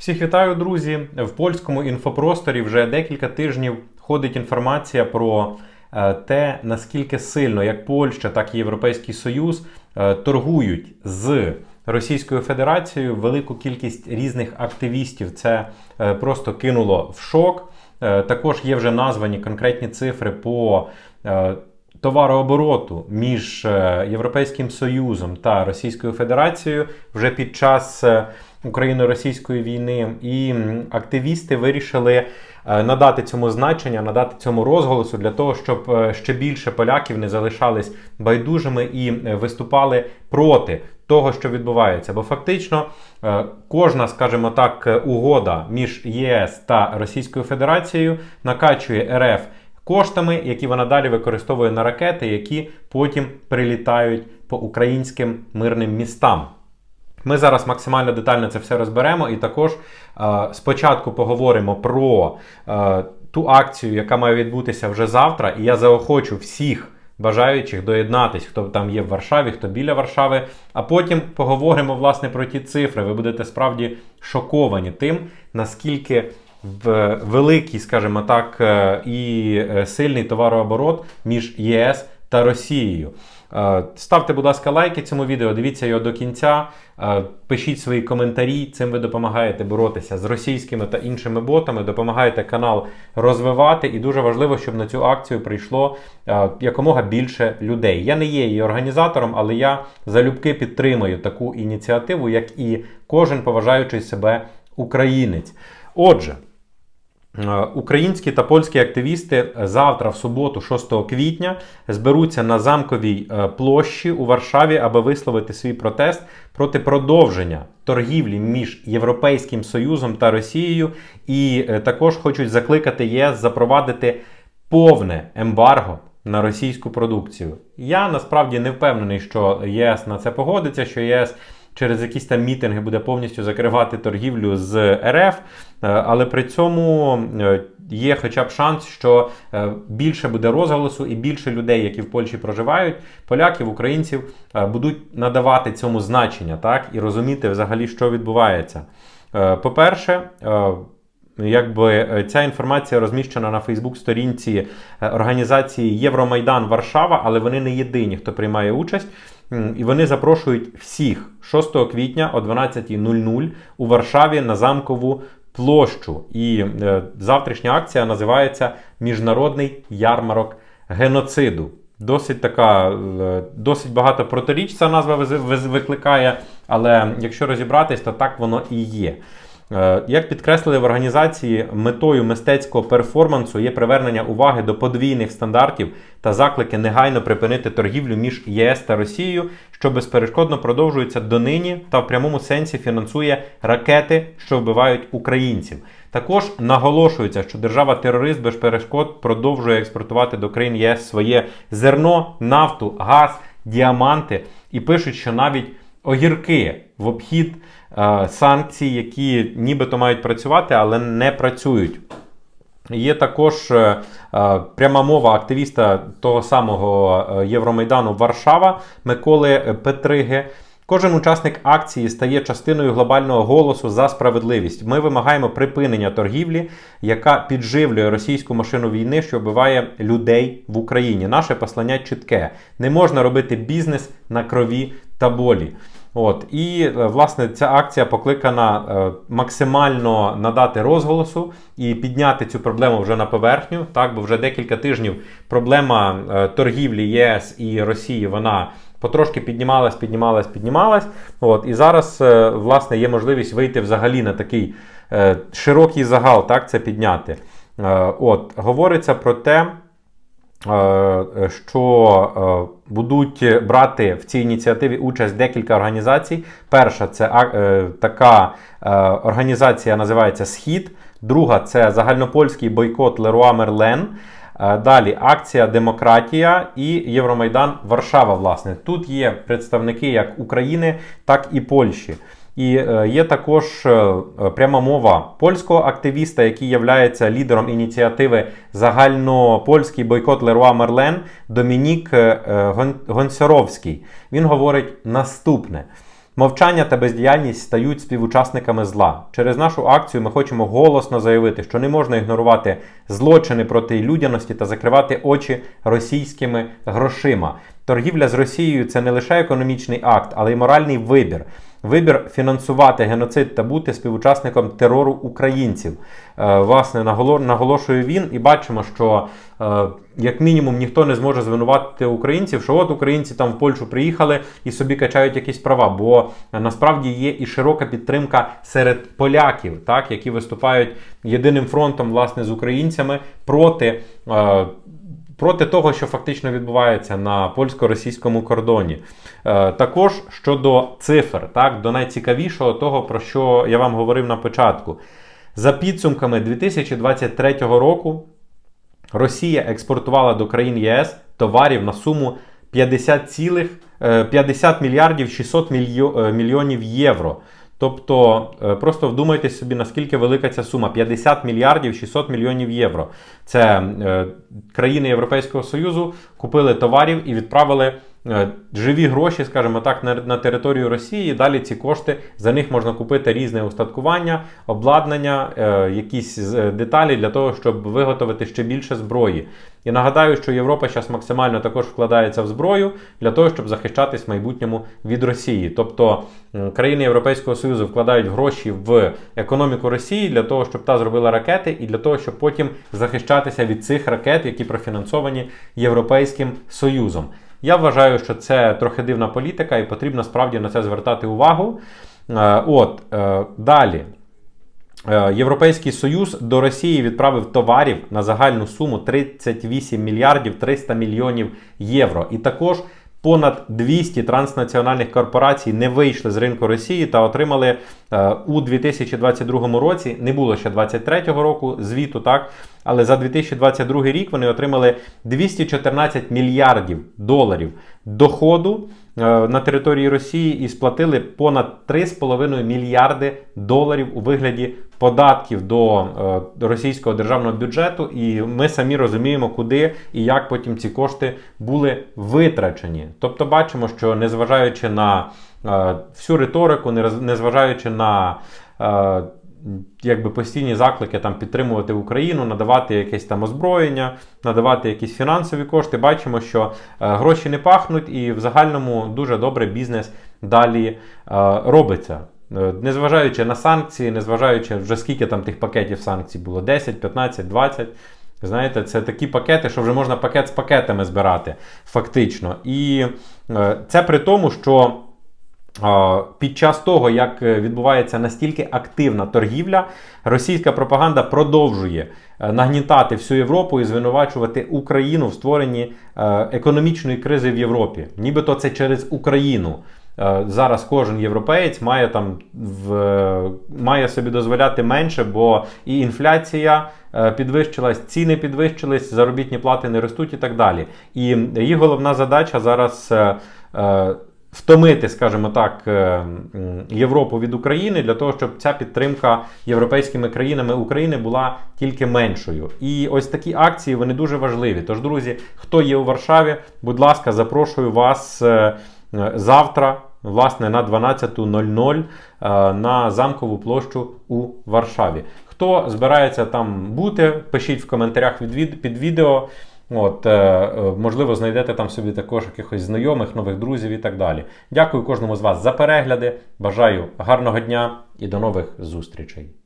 Всіх вітаю, друзі! В польському інфопросторі вже декілька тижнів ходить інформація про е, те, наскільки сильно як Польща, так і Європейський Союз е, торгують з Російською Федерацією. Велику кількість різних активістів це е, просто кинуло в шок. Також є вже названі конкретні цифри по товарообороту між е, Європейським Союзом та Російською Федерацією вже під час е, Україно-російської війни, і активісти вирішили е, надати цьому значення, надати цьому розголосу для того, щоб ще більше поляків не залишались байдужими і виступали проти того, що відбувається. Бо фактично кожна, скажімо так, угода між ЄС та Російською Федерацією накачує РФ коштами, які вона далі використовує на ракети, які потім прилітають по українським мирним містам. Ми зараз максимально детально це все розберемо, і також е, спочатку поговоримо про е, ту акцію, яка має відбутися вже завтра. І я заохочу всіх бажаючих доєднатись, хто там є в Варшаві, хто біля Варшави. А потім поговоримо власне про ті цифри. Ви будете справді шоковані тим, наскільки великий, скажімо так, е, і е, сильний товарооборот між ЄС та Росією. Е, Ставте, будь ласка, лайки цьому відео, дивіться його до кінця. Пишіть свої коментарі. Цим ви допомагаєте боротися з російськими та іншими ботами, допомагаєте канал розвивати. І дуже важливо, щоб на цю акцію прийшло якомога більше людей. Я не є її організатором, але я залюбки підтримую таку ініціативу, як і кожен поважаючий себе українець. Отже. Е, Українські та польські активісти завтра, в суботу, 6 квітня, зберуться на замковій е, площі у Варшаві, аби висловити свій протест проти продовження торгівлі між Європейським Союзом та Росією, і е, також хочуть закликати ЄС запровадити повне ембарго на російську продукцію. Я насправді не впевнений, що ЄС на це погодиться, що ЄС через якісь там мітинги буде повністю закривати торгівлю з РФ, е, але при цьому е, є хоча б шанс, що е, більше буде розголосу і більше людей, які в Польщі проживають, поляків, українців, будуть надавати цьому значення, так і розуміти взагалі, що відбувається. По-перше, Якби е, ця інформація розміщена на Фейсбук-сторінці е, організації Євромайдан Варшава, але вони не єдині, хто приймає участь. І вони запрошують всіх 6 квітня о 12.00 у Варшаві на замкову площу. І е, завтрашня акція називається Міжнародний ярмарок геноциду. Досить така, досить багато протиріч ця назва викликає, але якщо розібратись, то так воно і є. Е, Як підкреслили в організації, метою мистецького перформансу є привернення уваги до подвійних стандартів та заклики негайно припинити торгівлю між ЄС та Росією, що безперешкодно продовжується донині та в прямому сенсі фінансує ракети, що вбивають українців. Також наголошується, що держава-терорист без перешкод продовжує експортувати до країн ЄС своє зерно, нафту, газ, діаманти і пишуть, що навіть огірки в обхід е, санкцій, які нібито мають працювати, але не працюють. Є також е, е, пряма мова активіста того самого е, Євромайдану Варшава Миколи Петриги. Кожен учасник акції стає частиною глобального голосу за справедливість. Ми вимагаємо припинення торгівлі, яка підживлює російську машину війни, що вбиває людей в Україні. Наше послання чітке: не можна робити бізнес на крові та болі. От і е, власне ця акція покликана е, максимально надати розголосу і підняти цю проблему вже на поверхню. Так, бо вже декілька тижнів проблема е, торгівлі ЄС і Росії вона потрошки піднімалась, піднімалась, піднімалась. От і зараз власне є можливість вийти взагалі на такий широкий загал, так це підняти. От говориться про те. Е, що е, будуть брати в цій ініціативі участь декілька організацій. Перша це е, така е, організація називається Схід. Друга це загальнопольський бойкот Леруа Мерлен. Е, Далі акція Демократія і Євромайдан Варшава. Власне, тут є представники як України, так і Польщі. І е, є також е, е, пряма мова польського активіста, який є лідером ініціативи загальнопольський бойкот Леруа Мерлен Домінік Гонсяровський. Він говорить наступне. Мовчання та бездіяльність стають співучасниками зла. Через нашу акцію ми хочемо голосно заявити, що не можна ігнорувати злочини проти людяності та закривати очі російськими грошима. Торгівля з Росією це не лише економічний акт, але й моральний вибір. Вибір фінансувати геноцид та бути співучасником терору українців. Е, власне, наголо- наголошує він, і бачимо, що е, як мінімум ніхто не зможе звинуватити українців, що от українці там в Польщу приїхали і собі качають якісь права. Бо е, насправді є і широка підтримка серед поляків, так, які виступають єдиним фронтом власне з українцями проти. Проти того, що фактично відбувається на польсько-російському кордоні. Е, також щодо цифр, так, до найцікавішого того, про що я вам говорив на початку. За підсумками 2023 року Росія експортувала до країн ЄС товарів на суму 50, цілих, е, 50 мільярдів 600 е, мільйонів євро. Тобто, е, просто вдумайтесь собі, наскільки велика ця сума: 50 мільярдів 600 мільйонів євро. Це е, країни Європейського Союзу купили товарів і відправили е, живі гроші, скажімо так, на, територію Росії. Далі ці кошти за них можна купити різне устаткування, обладнання, е, якісь деталі для того, щоб виготовити ще більше зброї. І нагадаю, що Європа зараз максимально також вкладається в зброю для того, щоб захищатись в майбутньому від Росії. Тобто країни Європейського Союзу вкладають гроші в економіку Росії для того, щоб та зробила ракети, і для того, щоб потім захищатися від цих ракет, які профінансовані Європейським Союзом. Я вважаю, що це трохи дивна політика, і потрібно справді на це звертати увагу. Е, От е, далі. Е, Європейський Союз до Росії відправив товарів на загальну суму 38 мільярдів 300 мільйонів євро. І також понад 200 транснаціональних корпорацій не вийшли з ринку Росії та отримали е, у 2022 році. Не було ще 2023 року звіту, так. Але за 2022 рік вони отримали 214 мільярдів доларів доходу е, на території Росії і сплатили понад 3,5 мільярди доларів у вигляді податків до е, російського державного бюджету. І ми самі розуміємо, куди і як потім ці кошти були витрачені. Тобто, бачимо, що незважаючи на е, всю риторику, незважаючи на е, якби постійні заклики там підтримувати Україну, надавати якесь там озброєння, надавати якісь фінансові кошти. Бачимо, що гроші не пахнуть, і в загальному дуже добре бізнес далі е, робиться. Е, Незважаючи на санкції, незважаючи вже скільки там тих пакетів санкцій було: 10, 15, 20. Знаєте, це такі пакети, що вже можна пакет з пакетами збирати, фактично. І е, це при тому, що Під час того, як е, відбувається настільки активна торгівля, російська пропаганда продовжує е, нагнітати всю Європу і звинувачувати Україну в створенні е, економічної кризи в Європі. Нібито це через Україну. Е, Зараз кожен європеєць має там в має собі дозволяти менше, бо і інфляція е, підвищилась, ціни підвищились, заробітні плати не ростуть і так далі. І їх головна задача зараз. е, втомити, скажімо так, Європу від України для того, щоб ця підтримка європейськими країнами України була тільки меншою. І ось такі акції вони дуже важливі. Тож, друзі, хто є у Варшаві, будь ласка, запрошую вас завтра. Власне, на 12.00 е, на замкову площу у Варшаві. Хто збирається там бути, пишіть в коментарях під відео. От, е, е, можливо, знайдете там собі також якихось знайомих, нових друзів і так далі. Дякую кожному з вас за перегляди. Бажаю гарного дня і до нових зустрічей.